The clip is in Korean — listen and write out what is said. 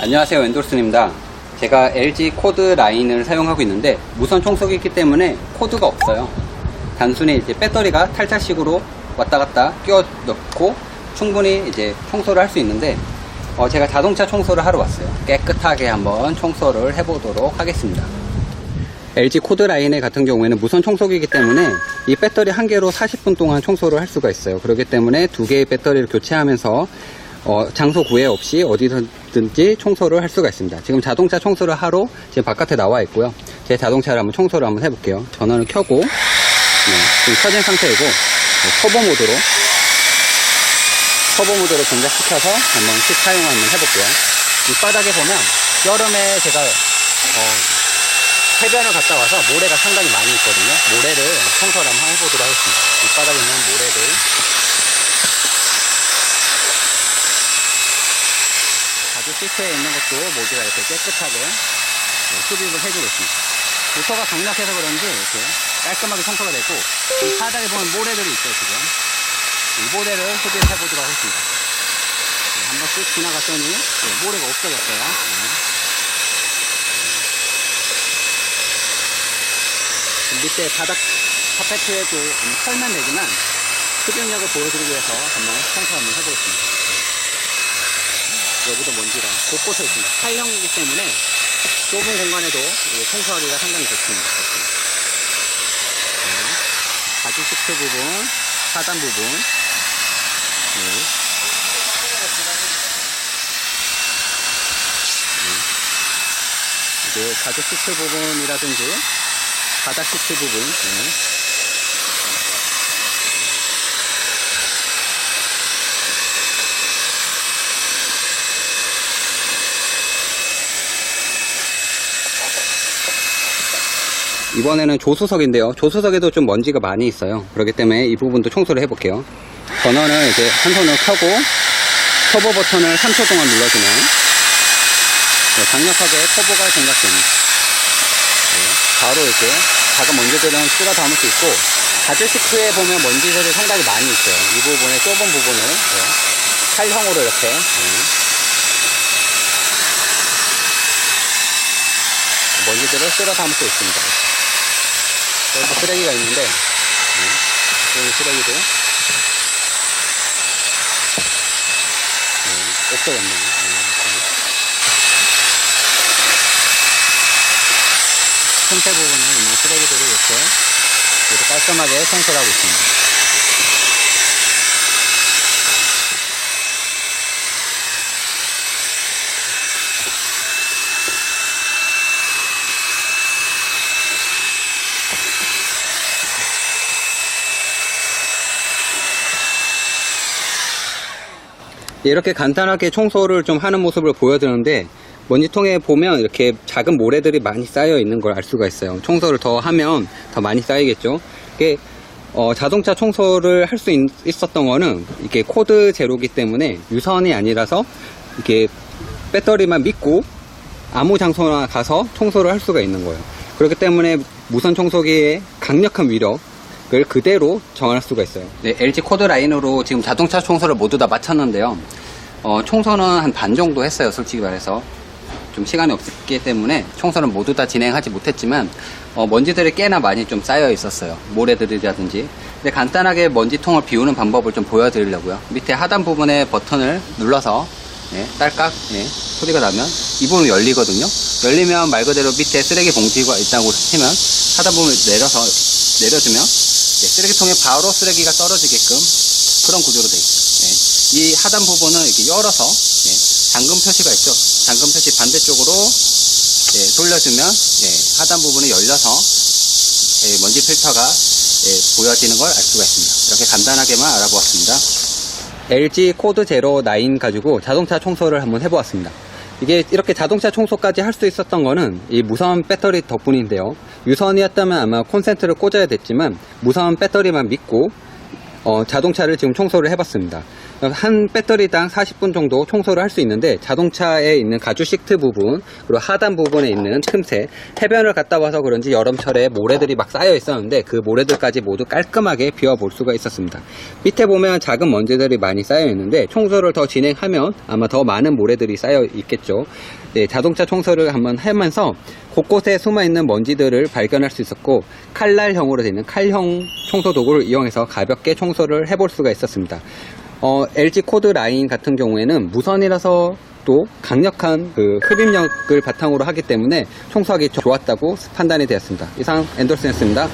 안녕하세요 웬돌슨입니다. 제가 LG 코드 라인을 사용하고 있는데 무선 청소기이기 때문에 코드가 없어요. 단순히 이제 배터리가 탈착식으로 왔다 갔다 끼워 넣고 충분히 이제 청소를 할 수 있는데 어, 제가 자동차 청소를 하러 왔어요. 깨끗하게 한번 청소를 해보도록 하겠습니다. LG 코드 라인의 같은 경우에는 무선 청소기이기 때문에 이 배터리 한 개로 40분 동안 청소를 할 수가 있어요. 그렇기 때문에 두 개의 배터리를 교체하면서 어, 장소 구애 없이 어디든지 청소를 할 수가 있습니다. 지금 자동차 청소를 하러 지금 바깥에 나와 있고요. 제 자동차를 한번 청소를 한번 해볼게요. 전원을 켜고 네, 지금 켜진 상태이고 네, 터보 모드로 터보 모드로 동작시켜서 한번 씩 사용 한번 해볼게요. 이 바닥에 보면 여름에 제가 어, 해변을 갔다 와서 모래가 상당히 많이 있거든요. 모래를 청소를 한번 해보도록 하겠습니다. 밑바닥에 있는 모래를 가죽 시트에 있는 것도 모두가 이렇게 깨끗하게 네, 흡입을 해주고 있습니다. 모터가 강력해서 그런지 이렇게 깔끔하게 청소가 되고 이 바닥에 보면 모래들이 있죠 지금 이 모래를 흡입을 해보도록 하겠습니다. 네, 한 번씩 지나갔더니 네, 모래가 없어졌어요. 네. 밑에 바닥 카페트에도 털면 되지만 흡입력을 보여드리기 위해서 한번 청소 한번 해보겠습니다. 여기도 먼지가 곳곳에 있습니다. 팔형이기 때문에 좁은 공간에도 이 청소하기가 상당히 좋습니다. 네. 가죽 시트 부분, 하단 부분, 네. 네. 가죽 시트 부분이라든지 바닥 시트 부분 네. 이번에는 조수석인데요. 조수석에도 좀 먼지가 많이 있어요. 그렇기 때문에 이 부분도 청소를 해볼게요. 전원을 이제 한 손으로 켜고 터보 버튼을 3초 동안 눌러주면 네, 강력하게 터보가 동작됩니다. 네, 바로 이렇게 작은 먼지들은 쓸어 담을 수 있고 가죽 시트에 보면 먼지들이 상당히 많이 있어요. 이 부분에 좁은 부분을 네, 칼형으로 이렇게 네, 먼지들을 쓸어 담을 수 있습니다. 여기 쓰레기가 있는데 네, 쓰레기도 네, 없어졌네요. 네, 이렇게. 틈새 부분에 있는 쓰레기들을 이렇게 모두 깔끔하게 청소를 하고 있습니다. 이렇게 간단하게 청소를 좀 하는 모습을 보여드렸는데 먼지통에 보면 이렇게 작은 모래들이 많이 쌓여 있는 걸 알 수가 있어요. 청소를 더 하면 더 많이 쌓이겠죠. 이게 어, 자동차 청소를 할 수 있었던 거는 이게 코드 제로기 때문에 유선이 아니라서 이렇게 배터리만 믿고 아무 장소나 가서 청소를 할 수가 있는 거예요. 그렇기 때문에 무선 청소기의 강력한 위력 을 그대로 정할 수가 있어요. 네, LG 코드 라인으로 지금 자동차 청소를 모두 다 마쳤는데요. 어, 청소는 한반 정도 했어요, 솔직히 말해서. 좀 시간이 없기 때문에 청소는 모두 다 진행하지 못했지만 어, 먼지들이 꽤나 많이 좀 쌓여 있었어요. 모래들이라든지. 근데 간단하게 먼지통을 비우는 방법을 좀 보여드리려고요. 밑에 하단 부분에 버튼을 눌러서 네, 딸깍 네, 소리가 나면 이 부분이 열리거든요. 열리면 말 그대로 밑에 쓰레기 봉지가 있다고 치면 하단 부분을 내려서 내려주면 네, 쓰레기통에 바로 쓰레기가 떨어지게끔 그런 구조로 되어 있어요. 네. 이 하단 부분은 이렇게 열어서 네, 잠금 표시가 있죠. 잠금 표시 반대쪽으로 예, 돌려주면 예, 하단 부분이 열려서 예, 먼지 필터가 예, 보여지는 걸 알 수가 있습니다. 이렇게 간단하게만 알아보았습니다. LG 코드 제로 9 가지고 자동차 청소를 한번 해보았습니다. 이게 이렇게 자동차 청소까지 할 수 있었던 거는 이 무선 배터리 덕분인데요. 유선이었다면 아마 콘센트를 꽂아야 됐지만 무선 배터리만 믿고 어, 자동차를 지금 청소를 해봤습니다. 한 배터리당 40분 정도 청소를 할 수 있는데 자동차에 있는 가죽 시트 부분 그리고 하단 부분에 있는 틈새 해변을 갔다 와서 그런지 여름철에 모래들이 막 쌓여 있었는데 그 모래들까지 모두 깔끔하게 비워볼 수가 있었습니다. 밑에 보면 작은 먼지들이 많이 쌓여 있는데 청소를 더 진행하면 아마 더 많은 모래들이 쌓여 있겠죠. 네, 자동차 청소를 한번 하면서 곳곳에 숨어 있는 먼지들을 발견할 수 있었고 칼날형으로 되어 있는 칼형 청소 도구를 이용해서 가볍게 청소를 해볼 수가 있었습니다. 어, LG 코드 라인 같은 경우에는 무선이라서 또 강력한 그 흡입력을 바탕으로 하기 때문에 청소하기 좋았다고 판단이 되었습니다. 이상 엔돌슨이었습니다.